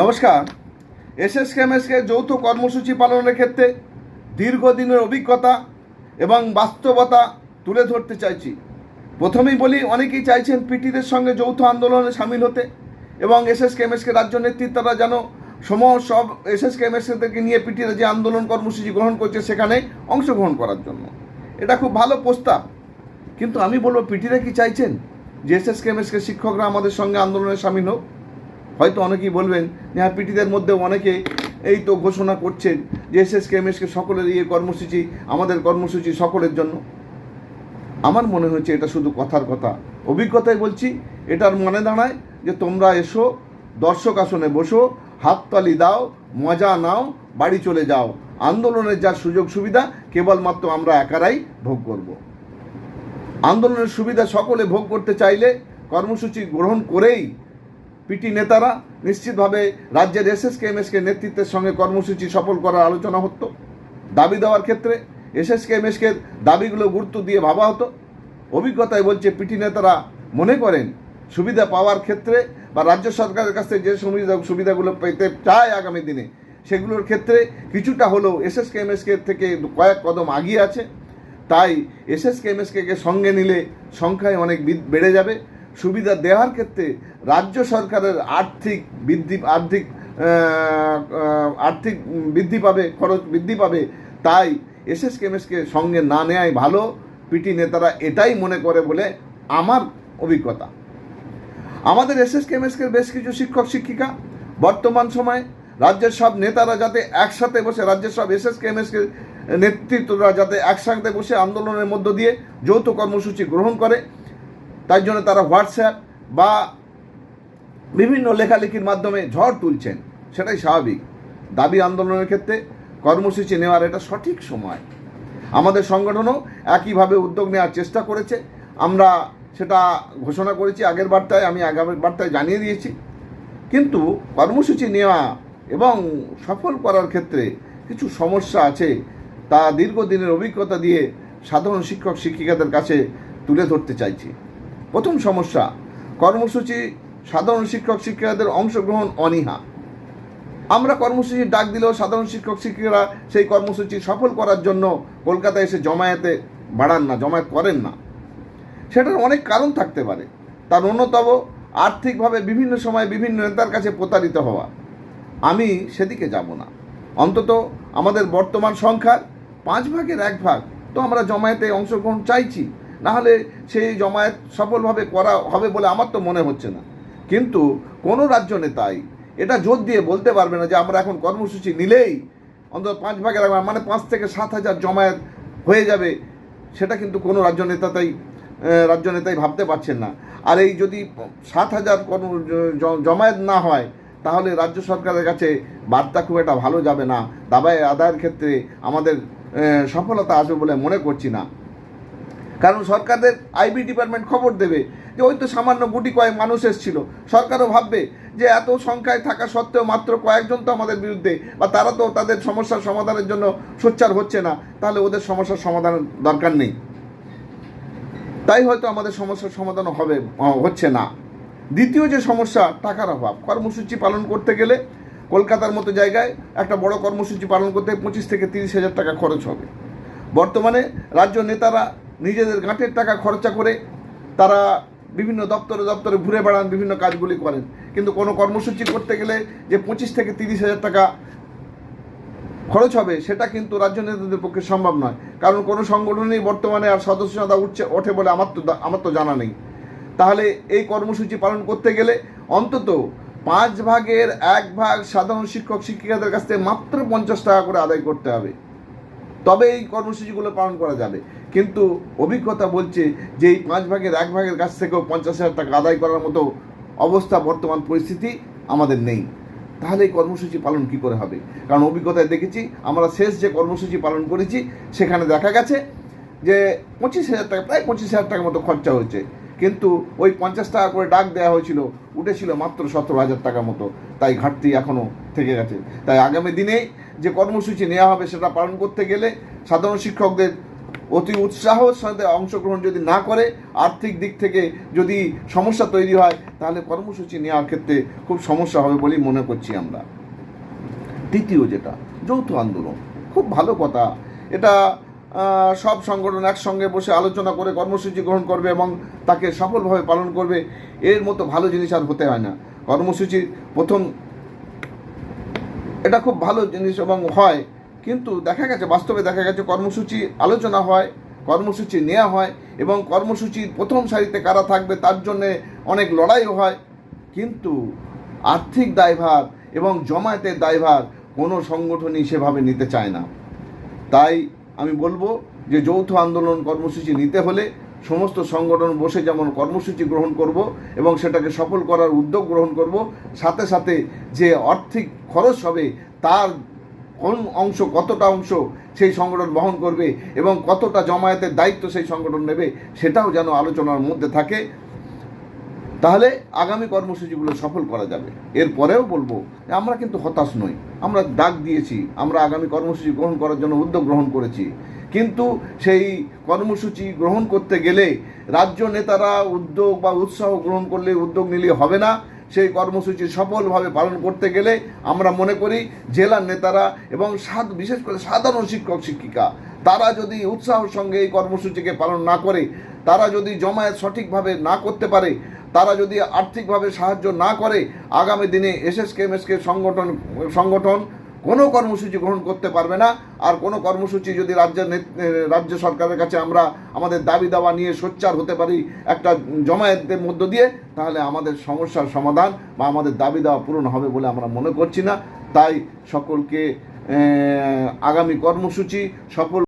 নমস্কার। এসএসকেএমএসকে যৌথ কর্মসূচি পালনের ক্ষেত্রে দীর্ঘদিনের অভিজ্ঞতা এবং বাস্তবতা তুলে ধরতে চাইছি। প্রথমেই বলি, অনেকেই চাইছেন পিটিদের সঙ্গে যৌথ আন্দোলনে সামিল হতে এবং এসএসকেএমএসকে রাজ্য নেতৃত্বরা যেন সম সব এসএসকেএমএসকে নিয়ে পিটিরা যে আন্দোলন কর্মসূচি গ্রহণ করছে, সেখানে অংশগ্রহণ করার জন্য। এটা খুব ভালো প্রস্তাব। কিন্তু আমি বলব, পিটিরা কি চাইছেন যে এসএসকেএমএসকে শিক্ষকরা আমাদের সঙ্গে আন্দোলনে সামিল হোক? হয়তো অনেকেই বলবেন যে হ্যাঁ পিটিদের মধ্যে অনেকে এই তো ঘোষণা করছেন যে এস এসএসকে এমএসকে সকলের ইয়ে কর্মসূচি, আমাদের কর্মসূচি সকলের জন্য। আমার মনে হচ্ছে এটা শুধু কথার কথা। অভিজ্ঞতায় বলছি, এটার মনে দাঁড়ায় যে তোমরা এসো, দর্শক আসনে বসো, হাততালি দাও, মজা নাও, বাড়ি চলে যাও। আন্দোলনের যা সুযোগ সুবিধা, কেবলমাত্র আমরা একারাই ভোগ করব। আন্দোলনের সুবিধা সকলে ভোগ করতে চাইলে কর্মসূচি গ্রহণ করেই পিটি নেতারা নিশ্চিতভাবে রাজ্যের এসএসকে, এমএসকে নেতৃত্বের সঙ্গে কর্মসূচি সফল করার আলোচনা হতো। দাবি দেওয়ার ক্ষেত্রে এসএসকে, এমএসকে দাবিগুলো গুরুত্ব দিয়ে ভাবা হতো। অভিজ্ঞতায় বলছে, পিটি নেতারা মনে করেন সুবিধা পাওয়ার ক্ষেত্রে বা রাজ্য সরকারের কাছ থেকে যে সুবিধা সুবিধাগুলো পেতে চায় আগামী দিনে, সেগুলোর ক্ষেত্রে কিছুটা হলেও এসএসকে, এমএসকে থেকে কয়েক কদম আগিয়ে আছে। তাই এসএসকে, এমএসকে সঙ্গে নিলে সংখ্যায় অনেক বেড়ে যাবে। সুবিধা দেওয়ার ক্ষেত্রে রাজ্য সরকারের আর্থিক বৃদ্ধি, আর্থিক আর্থিক বৃদ্ধি পাবে, খরচ বৃদ্ধি পাবে, তাই এসএসকে এমএসকে সঙ্গে না নেওয়াই ভালো। পিটি নেতারা এটাই মনে করে বলে আমার অভিজ্ঞতা। আমাদের এসএসকে এমএসকে বেশ কিছু শিক্ষক, শিক্ষিকা বর্তমান সময়ে রাজ্যের সব নেতারা যাতে একসাথে বসে, রাজ্যের সব এসএসকে এমএসকে নেতৃত্বরা যাতে একসাথে বসে আন্দোলনের মধ্য দিয়ে যৌথ কর্মসূচি গ্রহণ করে, তাই জন্য তারা হোয়াটসঅ্যাপ বা বিভিন্ন লেখালেখির মাধ্যমে ঝড় তুলছেন, সেটাই স্বাভাবিক। দাবি আন্দোলনের ক্ষেত্রে কর্মসূচি নেওয়ার এটা সঠিক সময়। আমাদের সংগঠনও একইভাবে উদ্যোগ নেওয়ার চেষ্টা করেছে। আমরা সেটা ঘোষণা করেছি, আগের বার্তায়, আমি আগামী বার্তায় জানিয়ে দিয়েছি। কিন্তু কর্মসূচি নেওয়া এবং সফল করার ক্ষেত্রে কিছু সমস্যা আছে, তা দীর্ঘদিনের অভিজ্ঞতা দিয়ে সাধারণ শিক্ষক শিক্ষিকাদের কাছে তুলে ধরতে চাইছি। প্রথম সমস্যা, কর্মসূচি সাধারণ শিক্ষক শিক্ষিকাদের অংশগ্রহণ অনীহা। আমরা কর্মসূচি ডাক দিলেও সাধারণ শিক্ষক শিক্ষিকারা সেই কর্মসূচি সফল করার জন্য কলকাতায় এসে জমায়েতে বাড়ান না, জমায়েত করেন না। সেটার অনেক কারণ থাকতে পারে। তার অন্যতম, আর্থিকভাবে বিভিন্ন সময় বিভিন্ন নেতার কাছে প্রতারিত হওয়া। আমি সেদিকে যাব না। অন্তত আমাদের বর্তমান সংখ্যার পাঁচ ভাগের এক ভাগ তো আমরা জমায়েতে অংশগ্রহণ চাইছি। নাহলে সেই জমায়েত সফলভাবে করা হবে বলে আমার তো মনে হচ্ছে না। কিন্তু কোনো রাজ্য নেতাই এটা জোর দিয়ে বলতে পারবে না যে আমরা এখন কর্মসূচি নিলেই অন্তত পাঁচ ভাগের মানে পাঁচ থেকে সাত হাজার জমায়েত হয়ে যাবে, সেটা কিন্তু কোনো রাজ্য নেতাতাই রাজ্য নেতাই ভাবতে পারছেন না। আর এই যদি সাত হাজার কর্ম জমায়েত না হয়, তাহলে রাজ্য সরকারের কাছে বার্তা খুব একটা ভালো যাবে না। দাবায় আদায়ের ক্ষেত্রে আমাদের সফলতা আসবে বলে মনে করছি না। কারণ সরকারদের আইবি ডিপার্টমেন্ট খবর দেবে যে ওই তো সামান্য গুটি কয়েক মানুষ এসেছিল। সরকারও ভাববে যে এত সংখ্যায় থাকা সত্ত্বেও মাত্র কয়েকজন তো আমাদের বিরুদ্ধে বা তারা তো তাদের সমস্যার সমাধানের জন্য সোচ্চার হচ্ছে না, তাহলে ওদের সমস্যার সমাধানের দরকার নেই। তাই হয়তো আমাদের সমস্যার সমাধান হবে হচ্ছে না। দ্বিতীয় যে সমস্যা, টাকার অভাব। কর্মসূচি পালন করতে গেলে কলকাতার মতো জায়গায় একটা বড় কর্মসূচি পালন করতে পঁচিশ থেকে তিরিশ হাজার টাকা খরচ হবে। বর্তমানে রাজ্য নেতারা নিজেদের গাঁটের টাকা খরচা করে তারা বিভিন্ন দপ্তরে দপ্তরে ঘুরে বেড়ান, বিভিন্ন কাজগুলি করেন। কিন্তু কোনো কর্মসূচি করতে গেলে যে পঁচিশ থেকে তিরিশ হাজার টাকা খরচ হবে, সেটা কিন্তু রাজ্য নেতাদের পক্ষে সম্ভব নয়। কারণ কোনো সংগঠনেই বর্তমানে আর সদস্যতা উঠছে, ওঠে বলে আমার তো আমার তো জানা নেই। তাহলে এই কর্মসূচি পালন করতে গেলে অন্তত পাঁচ ভাগের এক ভাগ সাধারণ শিক্ষক, শিক্ষিকাদের কাছ থেকে মাত্র পঞ্চাশ টাকা করে আদায় করতে হবে। তবে এই কর্মসূচিগুলো পালন করা যাবে। কিন্তু অভিজ্ঞতা বলছে যে এই পাঁচ ভাগের এক ভাগের কাছ থেকেও পঞ্চাশ হাজার টাকা আদায় করার মতো অবস্থা, বর্তমান পরিস্থিতি আমাদের নেই। তাহলে এই কর্মসূচি পালন কি করে হবে? কারণ অভিজ্ঞতায় দেখেছি, আমরা শেষ যে কর্মসূচি পালন করেছি, সেখানে দেখা গেছে যে পঁচিশ হাজার টাকা, প্রায় পঁচিশ হাজার টাকার মতো খরচা হয়েছে। কিন্তু ওই পঞ্চাশ টাকা করে ডাক দেওয়া হয়েছিল, উঠেছিল মাত্র সতেরো হাজার টাকার মতো। তাই ঘাটতি এখনও থেকে গেছে। তাই আগামী দিনে যে কর্মসূচি নেওয়া হবে সেটা পালন করতে গেলে সাধারণ শিক্ষকদের অতি উৎসাহের সাথে অংশগ্রহণ যদি না করে, আর্থিক দিক থেকে যদি সমস্যা তৈরি হয়, তাহলে কর্মসূচি নেওয়ার ক্ষেত্রে খুব সমস্যা হবে বলেই মনে করছি আমরা। দ্বিতীয় যেটা, যৌথ আন্দোলন, খুব ভালো কথা। এটা সব সংগঠন একসঙ্গে বসে আলোচনা করে কর্মসূচি গ্রহণ করবে এবং তাকে সফলভাবে পালন করবে, এর মতো ভালো জিনিস আর হতে হয় না। কর্মসূচির প্রথম এটা খুব ভালো জিনিস এবং হয়, কিন্তু দেখা গেছে, বাস্তবে দেখা গেছে কর্মসূচি আলোচনা হয়, কর্মসূচি নেওয়া হয় এবং কর্মসূচির প্রথম সারিতে কারা থাকবে তার জন্যে অনেক লড়াইও হয়। কিন্তু আর্থিক দায়ভার এবং জমায়েতের দায়ভার কোনো সংগঠনই সেভাবে নিতে চায় না। তাই আমি বলব যে যৌথ আন্দোলন কর্মসূচি নিতে হলে সমস্ত সংগঠন বসে যেমন কর্মসূচি গ্রহণ করব এবং সেটাকে সফল করার উদ্যোগ গ্রহণ করব, সাথে সাথে যে আর্থিক খরচ হবে তার কোন অংশ, কতটা অংশ সেই সংগঠন বহন করবে এবং কতটা জমায়েতের দায়িত্ব সেই সংগঠন নেবে সেটাও যেন আলোচনার মধ্যে থাকে। তাহলে আগামী কর্মসূচিগুলো সফল করা যাবে। এরপরেও বলব যে আমরা কিন্তু হতাশ নই। আমরা ডাক দিয়েছি, আমরা আগামী কর্মসূচি গ্রহণ করার জন্য উদ্যোগ গ্রহণ করেছি। কিন্তু সেই কর্মসূচি গ্রহণ করতে গেলে রাজ্য নেতারা উদ্যোগ বা উৎসাহ গ্রহণ করলে উদ্যোগ নিলে হবে না। সেই কর্মসূচি সফলভাবে পালন করতে গেলে আমরা মনে করি জেলার নেতারা এবং বিশেষ করে সাধারণ শিক্ষক, শিক্ষিকা, তারা যদি উৎসাহের সঙ্গে এই কর্মসূচিকে পালন না করে তারা যদি জমায়েত সঠিকভাবে না করতে পারে, তারা যদি আর্থিকভাবে সাহায্য না করে, আগামী দিনে এসএসকে এমএসকে সংগঠন সংগঠন কোনো কর্মসূচি গ্রহণ করতে পারবে না। আর কোনো কর্মসূচি যদি রাজ্যের রাজ্য সরকারের কাছে আমরা আমাদের দাবি দাওয়া নিয়ে সোচ্চার হতে পারি একটা জমায়েতের মধ্য দিয়ে, তাহলে আমাদের সমস্যার সমাধান বা আমাদের দাবি দাওয়া পূরণ হবে বলে আমরা মনে করছি না। তাই সকলকে আগামী কর্মসূচি সফল